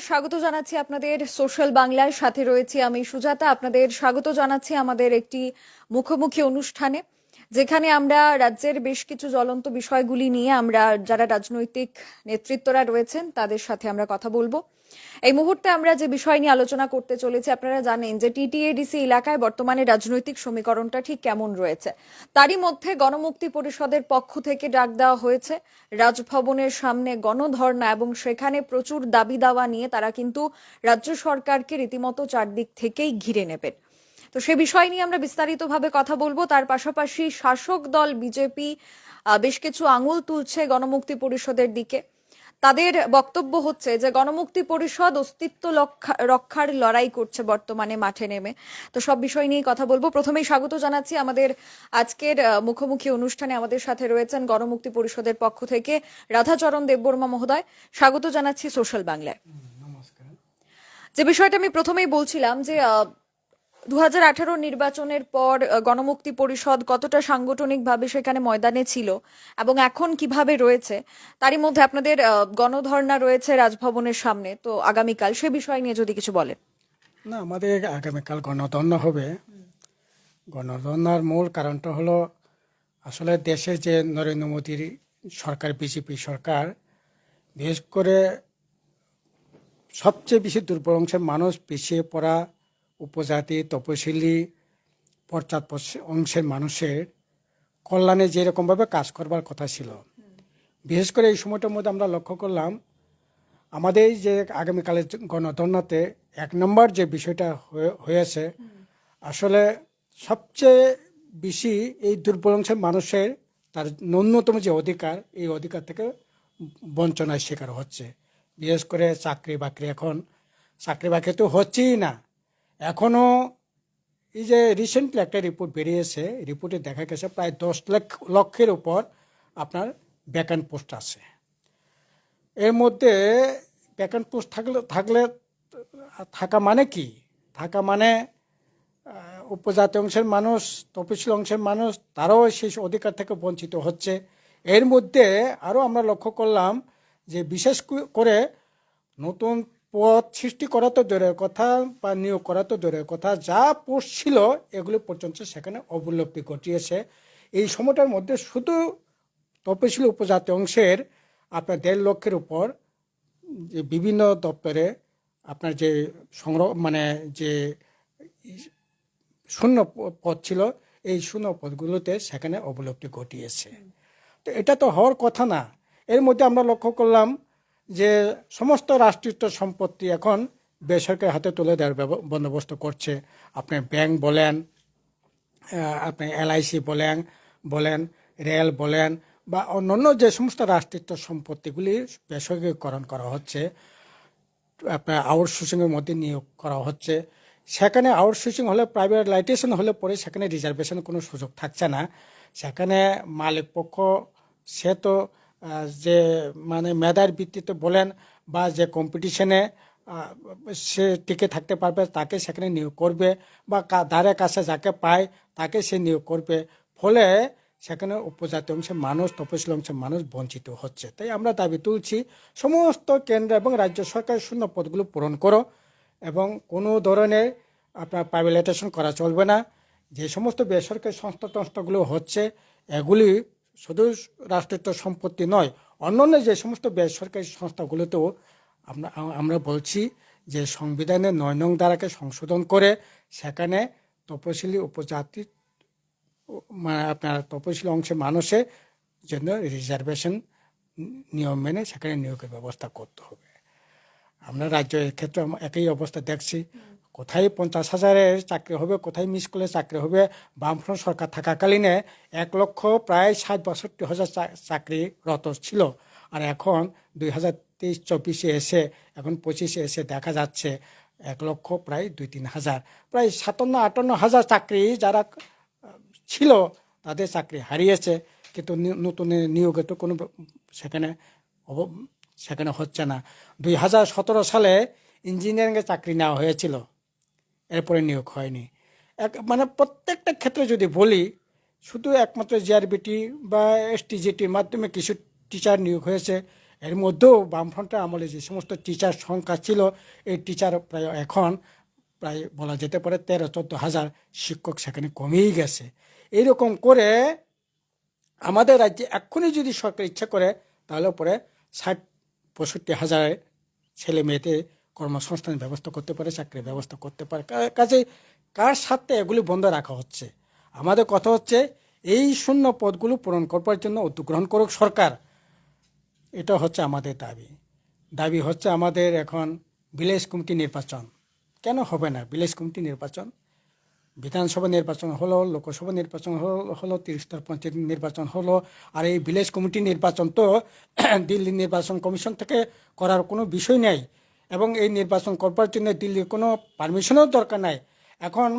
স্বাগত জানাচ্ছি আপনাদের। সোশ্যাল বাংলার সাথে রয়েছি আমি সুজাতা। আপনাদের স্বাগত জানাচ্ছি আমাদের একটি মুখোমুখি অনুষ্ঠানে। যেখানে আমরা রাজ্যের বেশ কিছু জ্বলন্ত বিষয়গুলি নিয়ে আমরা যারা রাজনৈতিক নেতৃত্বরা রয়েছেন, তাদের সাথে আমরা কথা বলব। এই মুহূর্তে আমরা যে বিষয় নিয়ে আলোচনা করতে চলেছি, আপনারা জানেন যে টিটিএডিসি এলাকায় বর্তমানে রাজনৈতিক সমীকরণটা ঠিক কেমন রয়েছে। তারই মধ্যে গণমুক্তি পরিষদের পক্ষ থেকে ডাক দেওয়া হয়েছে। রাজভবনের সামনে গণধর্ণা এবং সেখানে প্রচুর দাবি দাওয়া নিয়ে তারা কিন্তু রাজ্য সরকারকে রীতিমতো চারদিক থেকেই ঘিরে নেবেন। তো সে বিষয় নিয়ে আমরা বিস্তারিতভাবে কথা বলব। তার পাশাপাশি শাসক দল বিজেপি বেশ কিছু আঙুল তুলছে গণমুক্তি পরিষদের দিকে। তাদের বক্তব্য হচ্ছে যে গণমুক্তি পরিষদ অস্তিত্ব রক্ষার লড়াই করছে বর্তমানে মাঠে নেমে। তো সব বিষয় নিয়ে কথা বলব। প্রথমেই স্বাগত জানাচ্ছি আমাদের আজকের মুখোমুখি অনুষ্ঠানে আমাদের সাথে রয়েছেন গণমুক্তি পরিষদের পক্ষ থেকে রাধাচরণ দেববর্মা মহোদয়। স্বাগত জানাচ্ছি সোশ্যাল বাংলায়। যে বিষয়টা আমি প্রথমেই বলছিলাম যে দু হাজার আঠারো নির্বাচনের পর গণমুক্তি পরিষদ কতটা সাংগঠনিকভাবে সেখানে ময়দানে ছিল এবং এখন কীভাবে রয়েছে, তারই মধ্যে আপনাদের গণধর্ণা রয়েছে রাজভবনের সামনে। তো আগামীকাল সে বিষয় নিয়ে যদি কিছু বলেন। না, আমাদের আগামীকাল গণতন্ন হবে। গণতন্নার মূল কারণটা হলো, আসলে দেশে যে নরেন্দ্র মোদীর সরকার, বিজেপি সরকার, বিশেষ করে সবচেয়ে বেশি দুর্বল অংশের মানুষ পিছিয়ে পড়া উপজাতি, তপশিলি পশ্চাৎ অংশের মানুষের কল্যাণে যেরকমভাবে কাজ করবার কথা ছিল। বিশেষ করে এই সময়টার মধ্যে আমরা লক্ষ্য করলাম, আমাদের যে আগামীকালের গণধর্নাতে এক নম্বর যে বিষয়টা হয়ে- হয়েছে, আসলে সবচেয়ে বেশি এই দুর্বল অংশের মানুষের তার ন্যূনতম যে অধিকার, এই অধিকার থেকে বঞ্চনার শিকার হচ্ছে। বিশেষ করে চাকরি বাকরি এখন চাকরি বাকরি তো হচ্ছেই না। এখনও এই যে রিসেন্টলি একটা রিপোর্ট বেরিয়েছে রিপোর্টে দেখা গেছে প্রায় দশ লাখ, লক্ষের উপর আপনার ভ্যাকান্ট পোস্ট আছে। এর মধ্যে ভ্যাকান্ট পোস্ট থাকলে থাকলে, থাকা মানে কি? থাকা মানে উপজাতি অংশের মানুষ তপশিল অংশের মানুষ, তারাও সেই অধিকার থেকে বঞ্চিত হচ্ছে। এর মধ্যে আরও আমরা লক্ষ্য করলাম যে বিশেষ করে নতুন পদ সৃষ্টি করা তো দূরের কথা বা নিয়োগ করা তো দূরের কথা। যা পোস্ট ছিল, এগুলো পর্যন্ত সেখানে অবলব্ধি ঘটিয়েছে। এই সময়টার মধ্যে শুধু তপশিলি উপজাতি অংশের আপনার দেড় লক্ষের উপর যে বিভিন্ন দপ্তরে আপনার যে সংগ্রহ মানে যে শূন্য প- পদ ছিল, এই শূন্য পদগুলোতে সেখানে অবলব্ধি ঘটিয়েছে। তো এটা তো হওয়ার কথা না। এর মধ্যে আমরা লক্ষ্য করলাম যে সমস্ত রাষ্ট্রীয় সম্পত্তি এখন বেসরকারি হাতে তুলে দেওয়ার বন্দোবস্ত করছে। আপনি ব্যাংক বলেন আপনি এলআইসি বলেন বলেন, রেল বলেন, বা অন্যান্য যে সমস্ত রাষ্ট্রীয় সম্পত্তিগুলি বেসরকারীকরণ করা হচ্ছে, আপনার আউটসোর্সিংয়ের মধ্যে নিয়োগ করা হচ্ছে, সেখানে আউটসোর্সিং হলে প্রাইভেটাইজেশন হলে পরে সেখানে রিজার্ভেশন কোনো সুযোগ থাকছে না। সেখানে মালিক পক্ষ সে তো যে মানে মেধার ভিত্তিতে বলেন বা যে কম্পিটিশনে সে টিকে থাকতে পারবে, তাকে সেখানে নিয়োগ করবে বা ধারে কাছে যাকে পায়, তাকে সে নিয়োগ করবে। ফলে সেখানে উপজাতি অংশের মানুষ, তপশিল অংশের মানুষ বঞ্চিত হচ্ছে। তাই আমরা দাবি তুলছি, সমস্ত কেন্দ্র এবং রাজ্য সরকার শূন্য পদগুলো পূরণ করো এবং কোনো ধরনের আপনার প্রাইভেটাইজেশন করা চলবে না। যে সমস্ত বেসরকারি সংস্থা টংস্থাগুলো হচ্ছে, এগুলি শুধু রাষ্ট্রীয় সম্পত্তি নয়, অন্যান্য যে সমস্ত বেসরকারি সংস্থাগুলোতেও আমরা আমরা বলছি যে সংবিধানের নয় নং ধারাকে সংশোধন করে সেখানে তপশিলি উপজাতি মানে আপনার তপশিলি অংশের মানুষের জন্য রিজার্ভেশন নিয়ম মেনে সেখানে নিয়োগের ব্যবস্থা করতে হবে। আমরা রাজ্যের ক্ষেত্রে একই অবস্থা দেখছি। কোথায় পঞ্চাশ হাজারের চাকরি হবে, কোথায় মিস করলে চাকরি হবে, বামফ্রন্ট সরকার থাকাকালীনে এক লক্ষ প্রায় ষাট বাষট্টি হাজার চাকরিরত ছিল। আর এখন দুই হাজার তেইশ চব্বিশে এসে, এখন পঁচিশে এসে দেখা যাচ্ছে এক লক্ষ প্রায় দুই তিন হাজার। প্রায় সাতান্ন, আটান্ন হাজার চাকরি যারা ছিল তাদের চাকরি হারিয়েছে। কিন্তু নতুন নিয়োগে তো কোনো সেখানে সেখানে হচ্ছে না। দুই হাজার সতেরো সালে ইঞ্জিনিয়ারিংয়ে চাকরি নেওয়া হয়েছিল। এরপরে নিয়োগ হয়নি। এক মানে প্রত্যেকটা ক্ষেত্রে যদি বলি, শুধু একমাত্র জিআরবিটি বা এসটিজিটির মাধ্যমে কিছু টিচার নিয়োগ হয়েছে। এর মধ্যেও বামফ্রন্টের আমলে যে সমস্ত টিচার সংখ্যা ছিল, এই টিচার প্রায় এখন প্রায় বলা যেতে পারে তেরো, চোদ্দ হাজার শিক্ষক সেখানে কমেই গেছে। এইরকম করে আমাদের রাজ্যে এক্ষুনি যদি সরকার ইচ্ছা করে, তাহলে পরে ষাট, পঁয়ষট্টি হাজার ছেলে মেয়েদের কর্মসংস্থানের ব্যবস্থা করতে পারে, চাকরির ব্যবস্থা করতে পারে। কাজে কার সাথে এগুলি বন্ধ রাখা হচ্ছে? আমাদের কথা হচ্ছে এই শূন্য পদগুলো পূরণ করবার জন্য উদ্যোগ গ্রহণ করুক সরকার। এটা হচ্ছে আমাদের দাবি। দাবি হচ্ছে আমাদের এখন ভিলেজ কমিটি নির্বাচন। কেন হবে না ভিলেজ কমিটি নির্বাচন? বিধানসভা নির্বাচন হলো, লোকসভা নির্বাচন হলো হলো তিরিশতর পঞ্চায়েত নির্বাচন হলো। আর এই ভিলেজ কমিটি নির্বাচন তো দিল্লি নির্বাচন কমিশন থেকে করার কোনো বিষয় নেই। এবং এই নির্বাচন করবার জন্য দিল্লির কোনো পারমিশনও দরকার নাই। এখন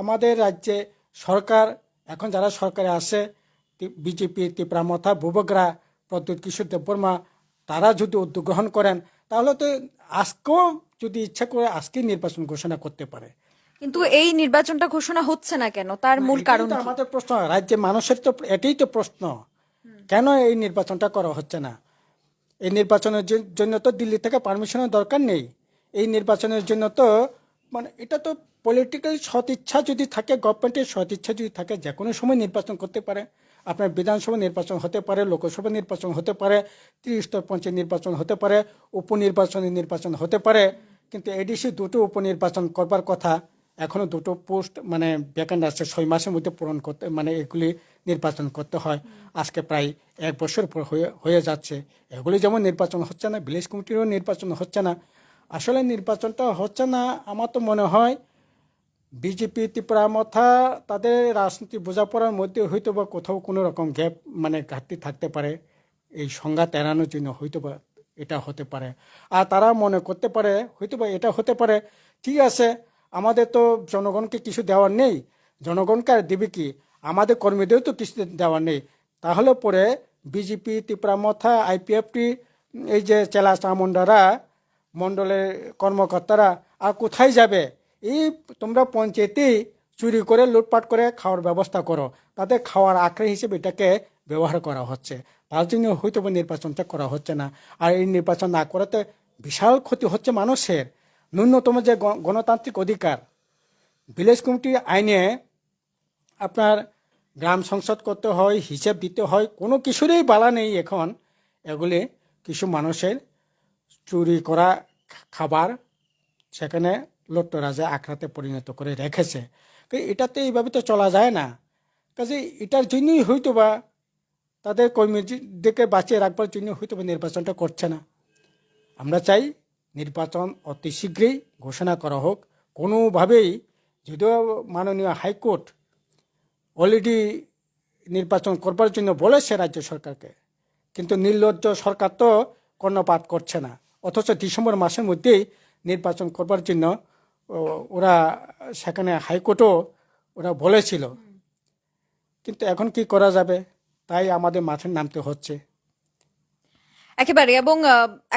আমাদের রাজ্যে সরকার এখন যারা সরকারে আছে বিজেপি ত্রিপুরামথা ভুবগ্রা প্রদ্যুৎ কিশোর দেববর্মা তারা যদি উদ্যোগ গ্রহণ করেন তাহলে তো আজকেও যদি ইচ্ছা করে আজকেই নির্বাচন ঘোষণা করতে পারে। কিন্তু এই নির্বাচনটা ঘোষণা হচ্ছে না কেন? তার মূল কারণ আমাদের প্রশ্ন। রাজ্যে মানুষের তো এটাই তো প্রশ্ন। কেন এই নির্বাচনটা করা হচ্ছে না? এই নির্বাচনের জন্য তো দিল্লি থেকে পারমিশনের দরকার নেই। এই নির্বাচনের জন্য তো মানে এটা তো পলিটিক্যাল সদিচ্ছা যদি থাকে গভর্নমেন্টের সদিচ্ছা যদি থাকে, যে কোনো সময় নির্বাচন করতে পারে। আপনার বিধানসভা নির্বাচন হতে পারে, লোকসভা নির্বাচন হতে পারে, ত্রিস্তর পঞ্চায়েত নির্বাচন হতে পারে, উপনির্বাচনী নির্বাচন হতে পারে, কিন্তু এডিসি দুটো উপনির্বাচন করবার কথা এখনও দুটো পোস্ট মানে ভ্যাকান্ট আছে ছয় মাসের মধ্যে পূরণ করতে মানে এগুলি নির্বাচন করতে হয়। আজকে প্রায় এক বছর পর হয়ে যাচ্ছে। এগুলি যেমন নির্বাচন হচ্ছে না, ভিলেজ কমিটিরও নির্বাচন হচ্ছে না। আসলে নির্বাচনটা হচ্ছে না, আমার তো মনে হয় বিজেপি, ত্রিপুরা, মথা, তাদের রাজনীতি বোঝাপড়ার মধ্যে হয়তো বা কোথাও কোনো রকম গ্যাপ মানে ঘাটতি থাকতে পারে। এই সংঘাত এড়ানোর জন্য হয়তো বা এটা হতে পারে। আর তারা মনে করতে পারে, হয়তো বা এটা হতে পারে। ঠিক আছে আমাদের তো জনগণকে কিছু দেওয়ার নেই। জনগণকে আর দেবে কি? আমাদের কর্মীদেরও তো কিছু দেওয়ার নেই। তাহলে পরে বিজেপি, ত্রিপুরা মথা, আইপিএফটি, এই যে চেলা চামুন্ডারা মণ্ডলের কর্মকর্তারা, আর কোথায় যাবে? এই তোমরা পঞ্চায়েতেই চুরি করে, লুটপাট করে খাওয়ার ব্যবস্থা করো। তাদের খাওয়ার আখড়ে হিসেবে এটাকে ব্যবহার করা হচ্ছে। তার জন্য হয়তো নির্বাচনটা করা হচ্ছে না। আর এই নির্বাচন না করাতে বিশাল ক্ষতি হচ্ছে মানুষের। ন্যূনতম যে গণতান্ত্রিক অধিকার, ভিলেজ কমিটি আইনে আপনার গ্রাম সংসদ করতে হয়, হিসেব দিতে হয়, কোনো কিছুরই বালা নেই এখন এগুলি কিছু মানুষের চুরি করা খাবার সেখানে লট্টরাজা আখড়াতে পরিণত করে রেখেছে। এটাতে এইভাবে তো চলা যায় না। কাজে এটার জন্যই হয়তো বা তাদের কর্মীদেরকে বাঁচিয়ে রাখবার জন্য হয়তো বা নির্বাচনটা করছে না। আমরা চাই নির্বাচন অতি শীঘ্রই ঘোষণা করা হোক। কোনোভাবেই যদিও মাননীয় হাইকোর্ট অলরেডি নির্বাচন করবার জন্য বলেছে রাজ্য সরকারকে, কিন্তু নির্লজ্জ সরকার তো কর্ণপাত করছে না। অথচ ডিসেম্বর মাসের মধ্যেই নির্বাচন করবার জন্য ওরা সেখানে হাইকোর্টও ওরা বলেছিল। কিন্তু এখন কি করা যাবে? তাই আমাদের মাঠে নামতে হচ্ছে। একেবারে, এবং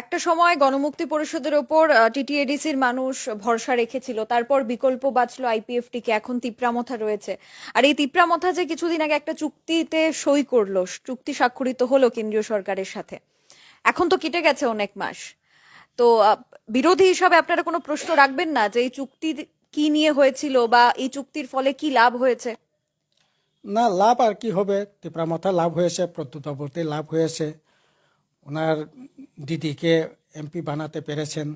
একটা সময় গণমুক্তি পরিষদের ওপর টিটিএডিসির মানুষ ভরসা রেখেছিল। তারপর বিকল্প বাঁচলো আইপিএফটি কে এখন তিপ্রামথা রয়েছে। আর এই তিপ্রামথা যে কিছুদিন আগে একটা চুক্তিতে সই করল, চুক্তি স্বাক্ষরিত হলো কেন্দ্রীয় সরকারের সাথে। এখন তো কেটে গেছে অনেক মাস। তো বিরোধী হিসাবে আপনারা কোনো প্রশ্ন রাখবেন না যে এই চুক্তি কি নিয়ে হয়েছিল বা এই চুক্তির ফলে কি লাভ হয়েছে? না, লাভ আর কি হবে? ত্রিপুরামথা লাভ হয়েছে প্রদ্যুতাবর্তী লাভ হয়েছে। ওনার দিদিকে এমপি বানাতে পেরেছেন।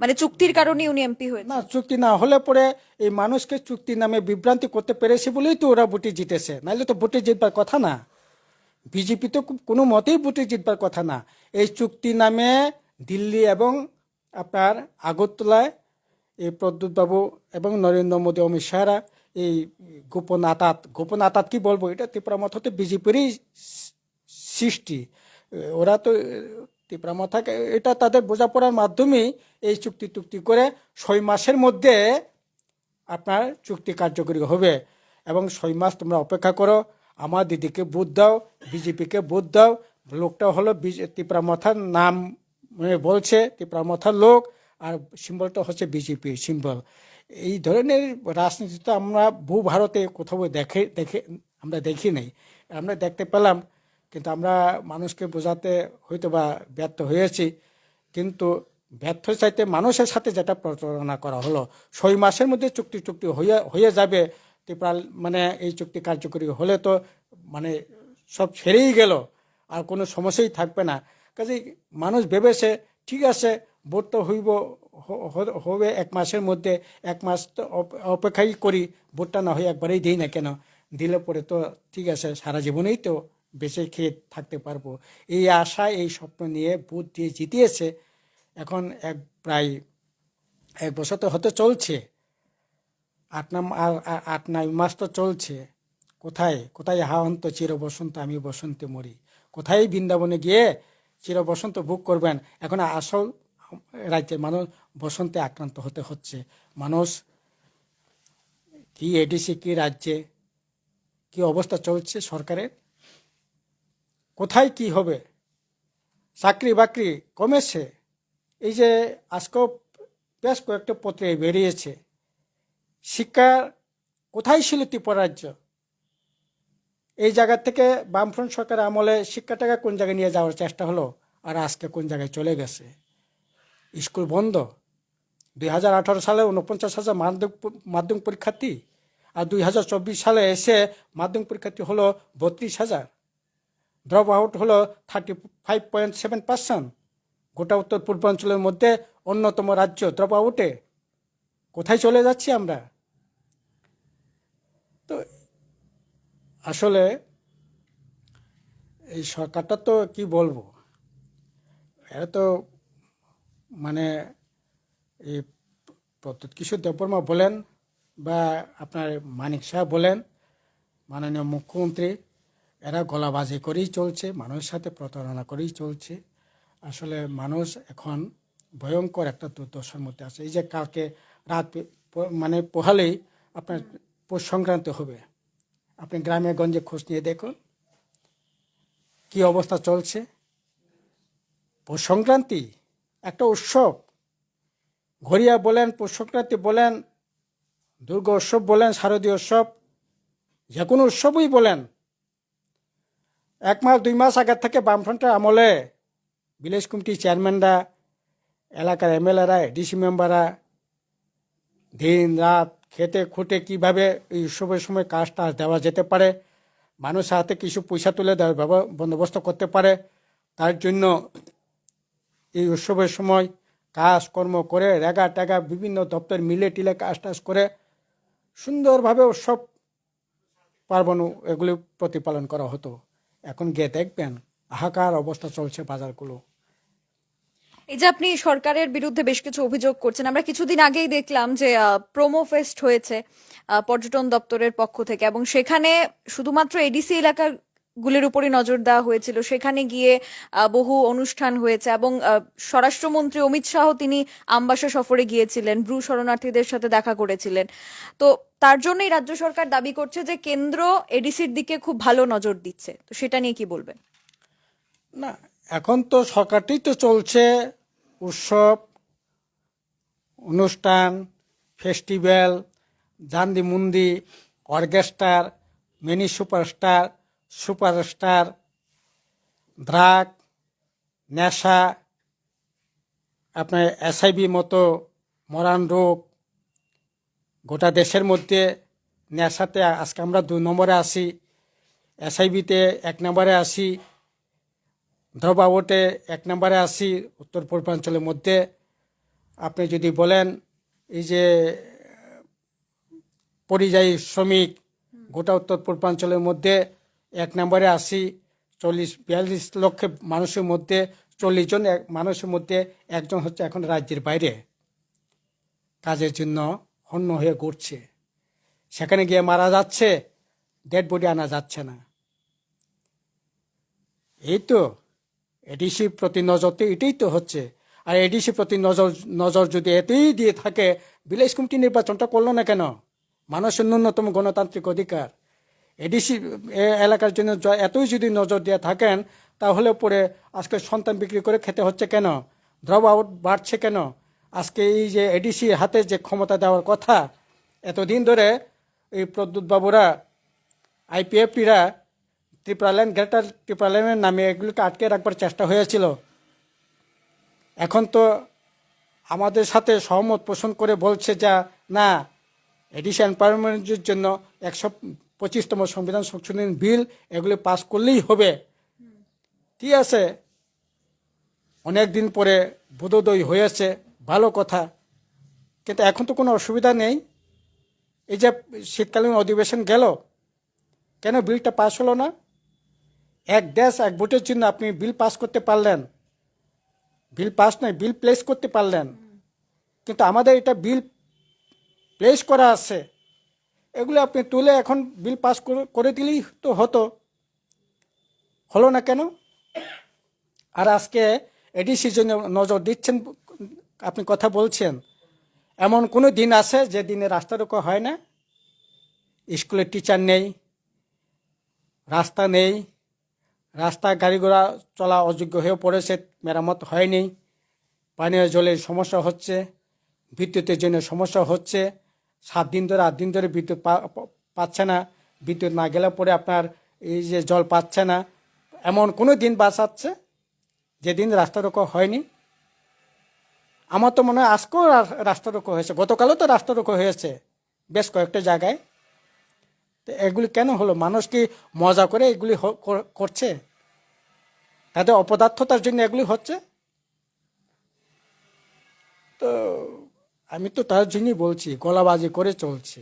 মানে চুক্তির কারণে উনি এমপি হয়েছে না চুক্তি না হলে পরে এই মানুষকে চুক্তি নামে বিভ্রান্তি করতে পেরেছে বলেই তো ওরা ভোটে জিতেছে। নাহলে তো ভোটে জিতবার কথা না। বিজেপি তো কোনো মতেই ভোটে জিতবার কথা না। এই চুক্তি নামে দিল্লি এবং আপনার আগরতলায় এই প্রদ্যুৎবাবু এবং নরেন্দ্র মোদী অমিত শাহরা এই গোপন আতাত গোপন আতাত কি বলব? এটা ত্রিপুরা মত হতে বিজেপিরই সৃষ্টি। ওরা তো ত্রিপুরা মাথাকে এটা তাদের বোঝাপড়ার মাধ্যমেই এই চুক্তি টুক্তি করে ছয় মাসের মধ্যে আপনার চুক্তি কার্যকরী হবে। এবং ছয় মাস তোমরা অপেক্ষা করো, আমার দিদিকে বুথ দাও, বিজেপিকে বুথ দাও। লোকটা হলো ত্রিপুরা মাথার নাম মানে বলছে ত্রিপুরা মাথার লোক, আর সিম্বলটা হচ্ছে বিজেপি সিম্বল। এই ধরনের রাজনীতি তো আমরা ভূ ভারতে কোথাও দেখে দেখে, আমরা দেখি নাই। আমরা দেখতে পেলাম কিন্তু আমরা মানুষকে বোঝাতে হয়তো বা ব্যর্থ হয়েছি। কিন্তু ব্যর্থ চাইতে মানুষের সাথে যেটা প্রচারণা করা হলো, ছয় মাসের মধ্যে চুক্তি চুক্তি হয়ে হয়ে যাবে। ত্রিপুরা মানে এই চুক্তি কার্যকরী হলে তো মানে সব ছেড়েই গেল, আর কোনো সমস্যাই থাকবে না। কাজে মানুষ ভেবেছে, ঠিক আছে, ভোট তো হইব হবে এক মাসের মধ্যে, এক মাস তো অপেক্ষাই করি, ভোটটা না হয় একবারেই দিই না কেন? দিলে পরে তো ঠিক আছে, সারা জীবনেই তো বেঁচে খেয়ে থাকতে পারব। এই আশা এই স্বপ্ন নিয়ে ভোট দিয়ে জিতিয়েছে। এখন এক, প্রায় এক বছর তো হতে চলছে। আট নাম, আর আট নয় মাস তো চলছে। কোথায় কোথায় হাওয়ান্ত চির বসন্ত, আমি বসন্তে মরি। কোথায় বৃন্দাবনে গিয়ে চির বসন্ত ভোগ করবেন? এখন আসল রাজ্যে মানুষ বসন্তে আক্রান্ত হতে হচ্ছে। মানুষ, কি এডিসি কি রাজ্যে, কি অবস্থা চলছে সরকারের? কোথায় কি হবে? চাকরি বাকরি কমেছে? এই যে আজকেও বেশ কয়েকটা পত্রে বেরিয়েছে। শিক্ষা কোথায় ছিল ত্রিপুরা রাজ্য? এই জায়গা থেকে বামফ্রন্ট সরকার আমলে শিক্ষাটাকে কোন জায়গায় নিয়ে যাওয়ার চেষ্টা হলো? আর আজকে কোন জায়গায় চলে গেছে? স্কুল বন্ধ। দুই হাজার আঠারো সালে উনপঞ্চাশ হাজার মাধ্যমিক পরীক্ষার্থী। আর দুই হাজার চব্বিশ সালে এসে মাধ্যমিক পরীক্ষার্থী হলো বত্রিশ হাজার। ড্রপ আউট হলো thirty five point seven percent গোটা উত্তর পূর্বাঞ্চলের মধ্যে অন্যতম রাজ্য ড্রপ আউটে কোথায় চলে যাচ্ছি আমরা? তো আসলে এই সরকারটা তো কি বলব? এরা তো মানে এই প্রদ্যুৎ কিশোর দেববর্মা বলেন বা আপনার মানিক শাহ বলেন, মাননীয় মুখ্যমন্ত্রী এরা গলাবাজি করেই চলছে, মানুষের সাথে প্রতারণা করেই চলছে। আসলে মানুষ এখন ভয়ঙ্কর একটা দুর্দশার মধ্যে আছে। এই যে কালকে রাত মানে পোহালেই আপনার পৌষ সংক্রান্তি হবে। আপনি গ্রামে গঞ্জে খোঁজ নিয়ে দেখুন, কি অবস্থা চলছে। পৌষ সংক্রান্তি একটা উৎসব। ঘরিয়া বলেন পৌষ সংক্রান্তি বলেন দুর্গা উৎসব বলেন, শারদীয় উৎসব, যে কোনো উৎসবই বলেন। এক মাস, দুই মাস আগের থেকে বামফ্রন্টের আমলে ভিলেজ কমিটি চেয়ারম্যানরা, এলাকার এমএলএরা ডিসি মেম্বাররা দিন রাত খেতে খুঁটে কীভাবে এই উৎসবের সময় কাজ টাজ দেওয়া যেতে পারে মানুষের হাতে কিছু পয়সা তুলে দেওয়ার বন্দোবস্ত করতে পারে, তার জন্য এই উৎসবের সময় কাজ কর্ম করে রেগা টেগা বিভিন্ন দপ্তর মিলে টিলে কাজ টাজ করে সুন্দরভাবে উৎসব পার্বণ এগুলি প্রতিপালন করা হতো। এখন গিয়ে দেখবেন? হাহাকার অবস্থা চলছে বাজারগুলো। এই যে আপনি সরকারের বিরুদ্ধে বেশ কিছু অভিযোগ করছেন, আমরা কিছুদিন আগেই দেখলাম যে প্রোমো ফেস্ট হয়েছে পর্যটন দপ্তরের পক্ষ থেকে এবং সেখানে শুধুমাত্র এডিসি এলাকার গুলির উপরই নজর দেওয়া হয়েছিল। সেখানে গিয়ে বহু অনুষ্ঠান হয়েছে এবং স্বরাষ্ট্রমন্ত্রী অমিত শাহ তিনি আমবাসা সফরে গিয়েছিলেন ব্রু শরণার্থীদের সাথে দেখা করেছিলেন। তো তার জন্যই রাজ্য সরকার দাবি করছে যে কেন্দ্র এডিসির দিকে খুব ভালো নজর দিচ্ছে। তো সেটা নিয়ে কি বলবেন? না, এখন তো সরকারটি তো চলছে। উৎসব, অনুষ্ঠান, ফেস্টিভ্যাল জান্দি মুন্দি অর্কেস্ট্রার মিনি সুপারস্টার সুপারস্টার, ড্রাগ, নেশা, আপনার এসআইবি মতো মরান রোগ গোটা দেশের মধ্যে নেশাতে আজকে আমরা দুই নম্বরে আসি এসআইবিতে এক নম্বরে আসি দ্রবাবটে এক নম্বরে আসি উত্তর পূর্বাঞ্চলের মধ্যে। আপনি যদি বলেন এই যে, পরিযায়ী শ্রমিক গোটা উত্তর পূর্বাঞ্চলের মধ্যে এক নম্বরে আসি চল্লিশ, বিয়াল্লিশ লক্ষ মানুষের মধ্যে চল্লিশ জন মানুষের মধ্যে একজন হচ্ছে এখন রাজ্যের বাইরে। কাজের জন্য হন্য হয়ে ঘুরছে। সেখানে গিয়ে মারা যাচ্ছে ডেড বডি আনা যাচ্ছে না। এই তো এডিসি প্রতি নজর তো এটাই তো হচ্ছে। আর এডিসি প্রতি নজর নজর যদি এতেই দিয়ে থাকে, ভিলেজ কমিটি নির্বাচনটা করল না কেন? মানুষের ন্যূনতম গণতান্ত্রিক অধিকার। এডিসি এলাকার জন্য এতই যদি নজর দিয়ে থাকেন, তাহলে পরে আজকে সন্তান বিক্রি করে খেতে হচ্ছে কেন? ড্রপ আউট বাড়ছে কেন? আজকে এই যে এডিসি হাতে যে ক্ষমতা দেওয়ার কথা, এতদিন ধরে এই প্রদ্যুৎ বাবুরা আইপিএফটিরা ত্রিপুরা ল্যান্ড গ্রেটার ত্রিপুরা ল্যান্ডের নামে এগুলিকে আটকে রাখবার চেষ্টা হয়েছিল। এখন তো আমাদের সাথে সহমত পোষণ করে বলছে যা, না এডিশন পার্লামেন্টের জন্য একশো পঁচিশতম সংবিধান সংশোধনী বিল, এগুলি পাস করলেই হবে। ঠিক আছে? অনেক দিন পরে বোধোদয় হয়েছে, ভালো কথা। কিন্তু এখন তো কোনো অসুবিধা নেই। এই যে শীতকালীন অধিবেশন গেল, কেন বিলটা পাস হলো না? এক দেশ, এক ভোটের জন্য আপনি বিল পাস করতে পারলেন। বিল পাস নয়, বিল প্লেস করতে পারলেন। কিন্তু আমাদের এটা বিল প্লেস করা আছে। এগুলো আপনি তুলে এখন বিল পাস করে- দিলেই তো হতো। হলো না কেন? আর আজকে এডিসির জন্য নজর দিচ্ছেন, আপনি কথা বলছেন। এমন কোনো দিন আছে যে দিনে রাস্তা রোকা হয় না? স্কুলের টিচার নেই, রাস্তা নেই, রাস্তা গাড়ি ঘোড়া চলা অযোগ্য হয়ে পড়েছে, মেরামত হয়নি, পানীয় জলের সমস্যা হচ্ছে, বিদ্যুতের জন্য সমস্যা হচ্ছে সাত দিন ধরে, আট দিন ধরে বিদ্যুৎ পাচ্ছে না। বিদ্যুৎ না গেলে পরে আপনার এই যে জল পাচ্ছে না। এমন কোনো দিন বাঁচাচ্ছে যেদিন রাস্তা রোকো হয়নি। আমার তো মনে হয় আজকেও রা- রাস্তা রোকো হয়েছে। গতকালও তো রাস্তা রোকো হয়েছে বেশ কয়েকটা জায়গায়। তো এগুলি কেন হলো? মানুষ কি মজা করে এগুলি করছে? তাদের অপদার্থতার জন্য এগুলি হচ্ছে? তো আমি তো তার জন্যই বলছি, গলাবাজি করে চলছে।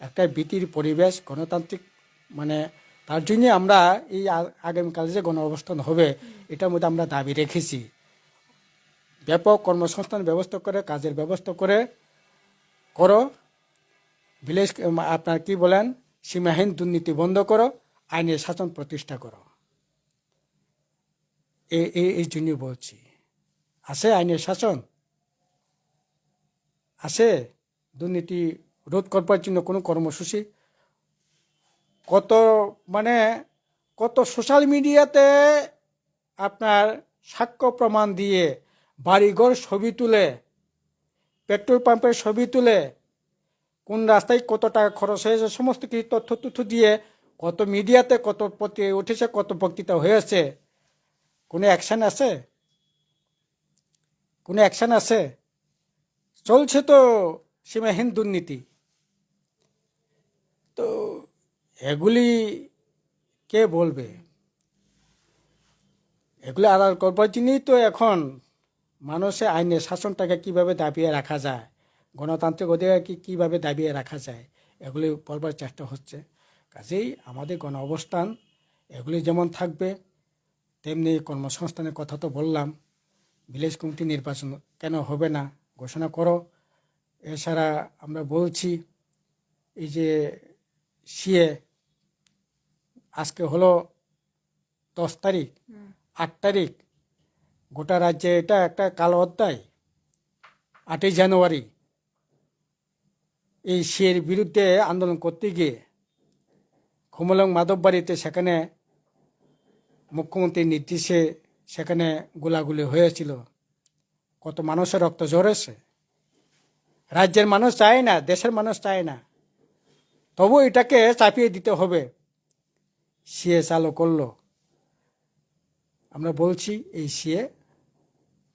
একটা ভীতির পরিবেশ, গণতান্ত্রিক মানে তার জন্য আমরা এই আগামীকাল যে গণ অবস্থান হবে, এটার মধ্যে আমরা দাবি রেখেছি। ব্যাপক কর্মসংস্থান ব্যবস্থা করে, কাজের ব্যবস্থা করে করো। ভিলেজ আপনার কি বলেন, সীমাহীন দুর্নীতি বন্ধ করো, আইনের শাসন প্রতিষ্ঠা করো। এই জন্যই বলছি। আছে আইনের শাসন? আছে দুর্নীতি রোধ করবার জন্য কোনো কর্মসূচি। কত মানে কত সোশ্যাল মিডিয়াতে আপনার সাক্ষ্য প্রমাণ দিয়ে বাড়িঘর ছবি তুলে, পেট্রোল পাম্পের ছবি তুলে, কোন রাস্তায় কত টাকা খরচ হয়েছে, সমস্ত কিছু তথ্য তথ্য দিয়ে কত মিডিয়াতে কত প্রতি উঠেছে, কত বক্তৃতা হয়েছে, কোনো অ্যাকশন আছে? কোনো অ্যাকশন আছে? চলছে তো সীমাহীন দুর্নীতি। তো এগুলি কে বলবে? এগুলি আদার করবার জন্যই তো এখন মানুষের আইনের শাসনটাকে কীভাবে দাবিয়ে রাখা যায়, গণতান্ত্রিক অধিকার কি কীভাবে দাবিয়ে রাখা যায়, এগুলি বলবার চেষ্টা হচ্ছে। কাজেই আমাদের গণ অবস্থান, এগুলি যেমন থাকবে, তেমনি কর্মসংস্থানের কথা তো বললাম, ভিলেজ কমিটি নির্বাচন কেন হবে না? ঘোষণা করো। এছাড়া আমরা বলছি এই যে সিএ আজকে হলো দশ তারিখ আট তারিখ গোটা রাজ্যে এটা একটা কালো অধ্যায় আটই জানুয়ারি। এই সিএর বিরুদ্ধে আন্দোলন করতে গিয়ে খুমলং মাধববাড়িতে সেখানে মুখ্যমন্ত্রীর নির্দেশে সেখানে গোলাগুলি হয়েছিল। কত মানুষের রক্ত ঝরেছে রাজ্যের মানুষ চায় না, দেশের মানুষ চায় না। তবু এটাকে চাপিয়ে দিতে হবে। সিএ চালু করল। আমরা বলছি, এই সিএ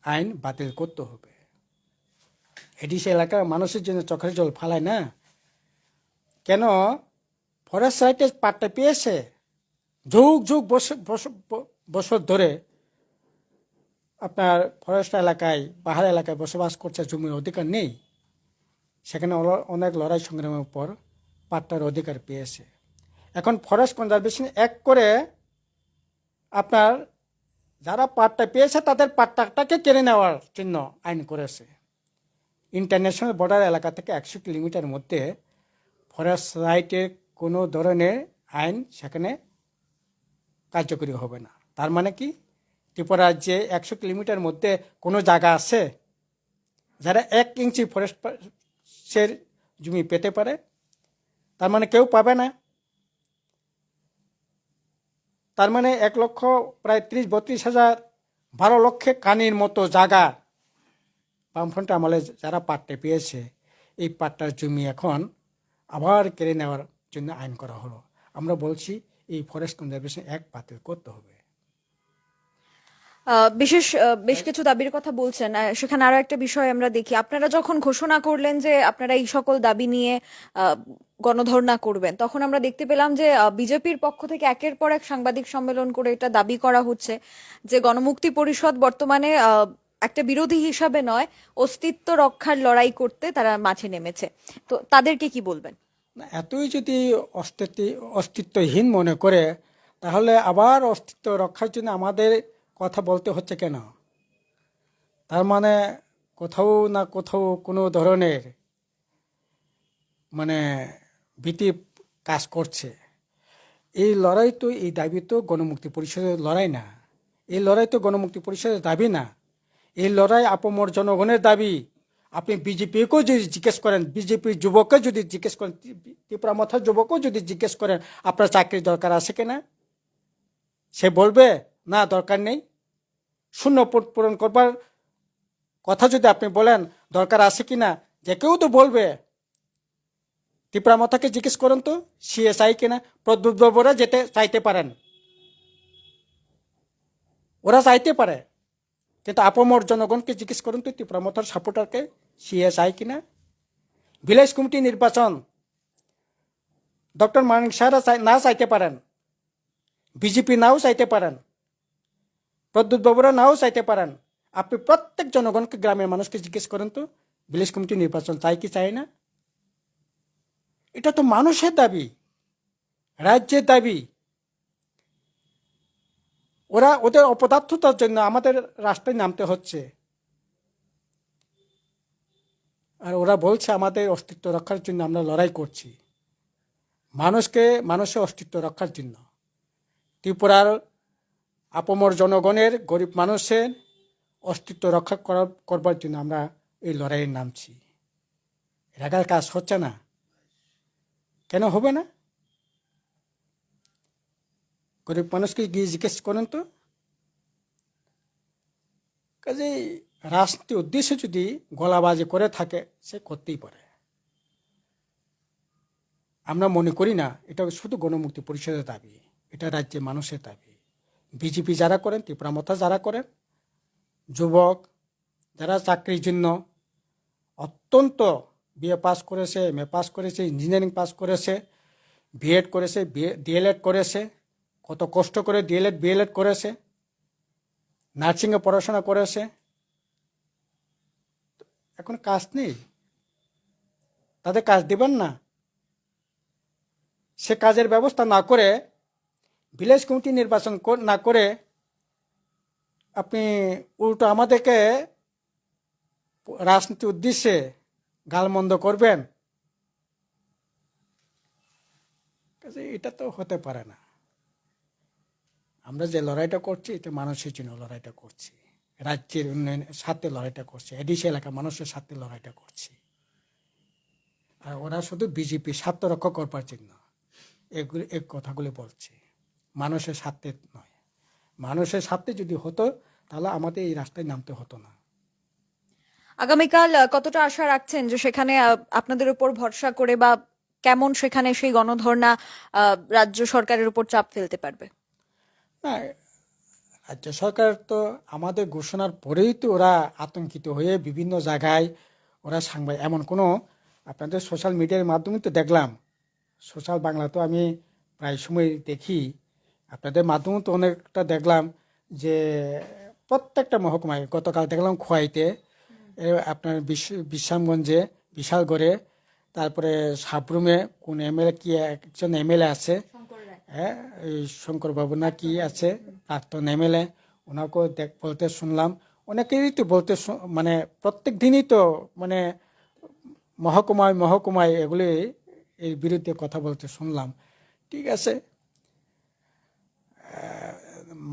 আইন বাতিল করতে হবে। এটি সে এলাকার মানুষের জন্য চোখের জল ফালায় না। কেন? ফরেস্ট সাইটে পাট্টা পেয়েছে। যুগ যুগ বছর বছর- বছর ধরে আপনার ফরেস্ট এলাকায়, পাহাড় এলাকায় বসবাস করছে জমির অধিকার নেই, সেখানে অনেক লড়াই সংগ্রামের পর পাট্টার অধিকার পেয়েছে। এখন ফরেস্ট কনজারভেশন এক করে আপনার যারা পাট্টা পেয়েছে, তাদের পাট্টাটাকে কেড়ে নেওয়ার জন্য আইন করেছে। ইন্টারন্যাশনাল বর্ডার এলাকা থেকে একশো কিলোমিটার মধ্যে ফরেস্ট রাইটের কোনো ধরনের আইন সেখানে কার্যকরী হবে না। তার মানে কি? ত্রিপুরা রাজ্যে একশো কিলোমিটার মধ্যে কোনো জায়গা আছে? যারা এক ইঞ্চি ফরেস্ট সের জমি পেতে পারে, তার মানে কেউ পাবে না। তার মানে এক লক্ষ, প্রায় ত্রিশ, বত্রিশ হাজার, বারো লক্ষে কানির মতো জায়গা বামফ্রন্ট আমলে যারা পাট্টা পেয়েছে, এই পাট্টার জমি এখন আবার কেড়ে নেওয়ার জন্য আইন করা হলো। আমরা বলছি, এই ফরেস্ট কনজারভেশন অ্যাক্ট বাতিল করতে হবে। বিশেষ বেশ কিছু দাবির কথা বলছেন। সেখানে আরও একটা বিষয় আমরা দেখি। আপনারা যখন ঘোষণা করলেন যে আপনারা এই সকল দাবি নিয়ে গণধর্ণা করবেন তখন আমরা দেখতে পেলাম যে বিজেপির পক্ষ থেকে একের পর এক সাংবাদিক সম্মেলন করে এটা দাবি করা হচ্ছে যে গণমুক্তি পরিষদ বর্তমানে একটা বিরোধী হিসাবে নয় অস্তিত্ব রক্ষার লড়াই করতে তারা মাঠে নেমেছে। তো তাদেরকে কি বলবেন? এতই যদি অস্তিত্ব অস্তিত্বহীন মনে করে তাহলে আবার অস্তিত্ব রক্ষার জন্য আমাদের কথা বলতে হচ্ছে কেন? তার মানে কোথাও না কোথাও কোনো ধরনের মানে ভীতি কাজ করছে। এই লড়াই তো এই দাবি তো গণমুক্তি পরিষদের লড়াই না। এই লড়াই তো গণমুক্তি পরিষদের দাবি না। এই লড়াই আপমর জনগণের দাবি। আপনি বিজেপিকেও যদি জিজ্ঞেস করেন বিজেপির যুবককে যদি জিজ্ঞেস করেন, ত্রিপুরা মাথার যুবকও যদি জিজ্ঞেস করেন, আপনার চাকরির দরকার আছে কিনা? সে বলবে, না, দরকার নেই। শূন্য পূরণ করবার কথা যদি আপনি বলেন, দরকার আছে কিনা? যে কেউ তো বলবে। ত্রিপুরা মাথাকে জিজ্ঞেস করুন তো সিএসআই কিনা? প্রদ্যুৎ বাবুরা যেতে চাইতে পারেন। ওরা চাইতে পারে। কিন্তু আপমর জনগণকে জিজ্ঞেস করুন তো ত্রিপুরা মাথার সাপোর্টারকে সিএসআই কিনা? ভিলেজ কমিটি নির্বাচন। ডক্টর মানিক সাহারা না চাইতে পারেন। বিজেপি নাও চাইতে পারেন। প্রদ্যুৎ বাবুরা নাও চাইতে পারেন। আপনি প্রত্যেক জনগণকে গ্রামের মানুষকে জিজ্ঞেস করেন তো, ভিলেজ কমিটি নির্বাচন চাই কি চাই না? এটা তো মানুষের দাবি, রাজ্যের দাবি। ওরা ওদের অপদার্থতার জন্য আমাদের রাস্তায় নামতে হচ্ছে। আর ওরা বলছে আমাদের অস্তিত্ব রক্ষার জন্য আমরা লড়াই করছি। মানুষকে মানুষের অস্তিত্ব রক্ষার জন্য। ত্রিপুরার আপমর জনগণের গরিব মানুষের অস্তিত্ব রক্ষা করা, করবার জন্য আমরা এই লড়াইয়ে নামছি রাগার কাজ হচ্ছে না। কেন হবে না? গরিব মানুষকে গিয়ে জিজ্ঞেস করেন তো? কাজে রাজনীতি উদ্দেশ্যে যদি গলাবাজি করে থাকে, সে করতেই পারে। আমরা মনে করি না, এটা শুধু গণমুক্তি পরিষদের দাবি, এটা রাজ্যের মানুষের দাবি। বিজেপি যারা করেন তীব্রামতা যারা করেন, যুবক যারা চাকরির জন্য অত্যন্ত বিএ পাস করেছে, এম এ পাস করেছে, ইঞ্জিনিয়ারিং পাস করেছে, বিএড করেছে ডিএলএড করেছে, কত কষ্ট করে ডিএলএড, বিএলএড করেছে, নার্সিংয়ে পড়াশোনা করেছে। এখন কাজ নেই। তাদের কাজ দেবেন না। সে কাজের ব্যবস্থা না করে ভিলেজ কমিটি নির্বাচন না করে আপনি উল্টো আমাদেরকে রাজনীতি উদ্দেশ্যে গালমন্দ করবেন। এটা তো হতে পারে না। আমরা যে লড়াইটা করছি, এটা মানুষের জন্য লড়াইটা করছি। রাজ্যের উন্নয়নের সাথে লড়াইটা করছি। এডিসি এলাকা মানুষের সাথে লড়াইটা করছি। আর ওরা শুধু বিজেপি স্বার্থ রক্ষা করবার জন্য এগুলি এই কথাগুলি বলছে। মানুষের স্বার্থে নয়। মানুষের স্বার্থে যদি হতো তাহলে আমাদের এই রাস্তায় নামতে হতো না। আগামীকাল কতটা আশা রাখছেন যে সেখানে আপনাদের উপর ভরসা করে বা কেমন সেখানে সেই গণধর্ণা রাজ্য সরকারের উপর চাপ ফেলতে পারবে? না রাজ্য সরকার তো আমাদের ঘোষণার পরেই তো ওরা আতঙ্কিত হয়ে বিভিন্ন জায়গায় ওরা সাংবাদিক এমন কোনো আপনাদের সোশ্যাল মিডিয়ার মাধ্যমে তো দেখলাম। সোশ্যাল বাংলা তো আমি প্রায় সময় দেখি। আপনাদের মাধ্যমে তো অনেকটা দেখলাম যে প্রত্যেকটা মহকুমায় গতকাল দেখলাম খোয়াইতে এ আপনার বিশ্ব- বিশ্রামগঞ্জে বিশালগড়ে তারপরে সাবরুমে কোন এমএলএ কি একজন এমএলএ আছে? হ্যাঁ এই শঙ্করবাবু না কি আছে? প্রাক্তন এমএলএ ওনাকেও দেখ বলতে শুনলাম। অনেকেরই তো বলতে মানে প্রত্যেক দিনই তো মানে মহকুমায় মহকুমায় এগুলি এর বিরুদ্ধে কথা বলতে শুনলাম। ঠিক আছে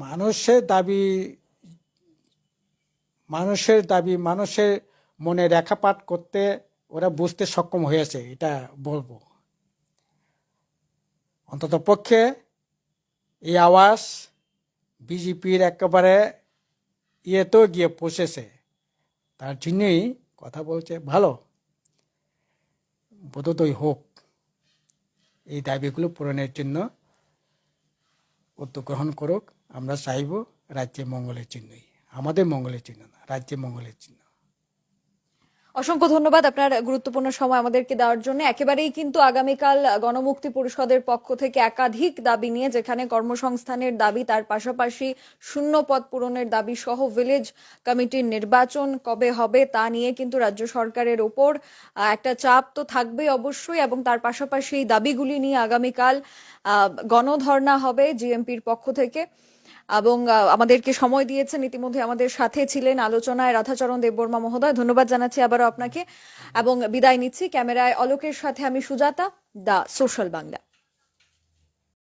মানুষের দাবি মানুষের দাবি, মানুষের মনে রেখাপাত করতে ওরা বুঝতে সক্ষম হয়েছে, এটা বলব। অন্তত পক্ষে এই আওয়াজ বিজেপির একেবারে ইয়েতেও গিয়ে পৌঁছেছে। তার জন্যই কথা বলছে, ভালো বোধোদয় হোক, এই দাবিগুলো পূরণের জন্য উদ্যোগ গ্রহণ করুক, আমরা চাইব রাজ্যে মঙ্গলের চিহ্নই। আমাদের মঙ্গলের চিহ্ন না, রাজ্যে মঙ্গলের চিহ্ন। অসংখ্য ধন্যবাদ আপনার গুরুত্বপূর্ণ সময় আমাদেরকে দেওয়ার জন্য। একেবারেই কিন্তু আগামীকাল গণমুক্তি পরিষদের পক্ষ থেকে একাধিক দাবি নিয়ে, যেখানে কর্মসংস্থানের দাবি, তার পাশাপাশি শূন্য পদ পূরণের দাবি সহ ভিলেজ কমিটির নির্বাচন কবে হবে তা নিয়ে কিন্তু রাজ্য সরকারের ওপর একটা চাপ তো থাকবেই অবশ্যই, এবং তার পাশাপাশি এই দাবিগুলি নিয়ে আগামীকাল গণধর্ণা হবে জিএমপির পক্ষ থেকে। এবং আমাদেরকে সময় দিয়েছেন। ইতিমধ্যে আমাদের সাথে ছিলেন আলোচনায় রাধাচরণ দেববর্মা মহোদয়। ধন্যবাদ জানাচ্ছি আবারও আপনাকে। এবং বিদায় নিচ্ছি। ক্যামেরায় অলোকের সাথে আমি সুজাতা দা সোশ্যাল বাংলা।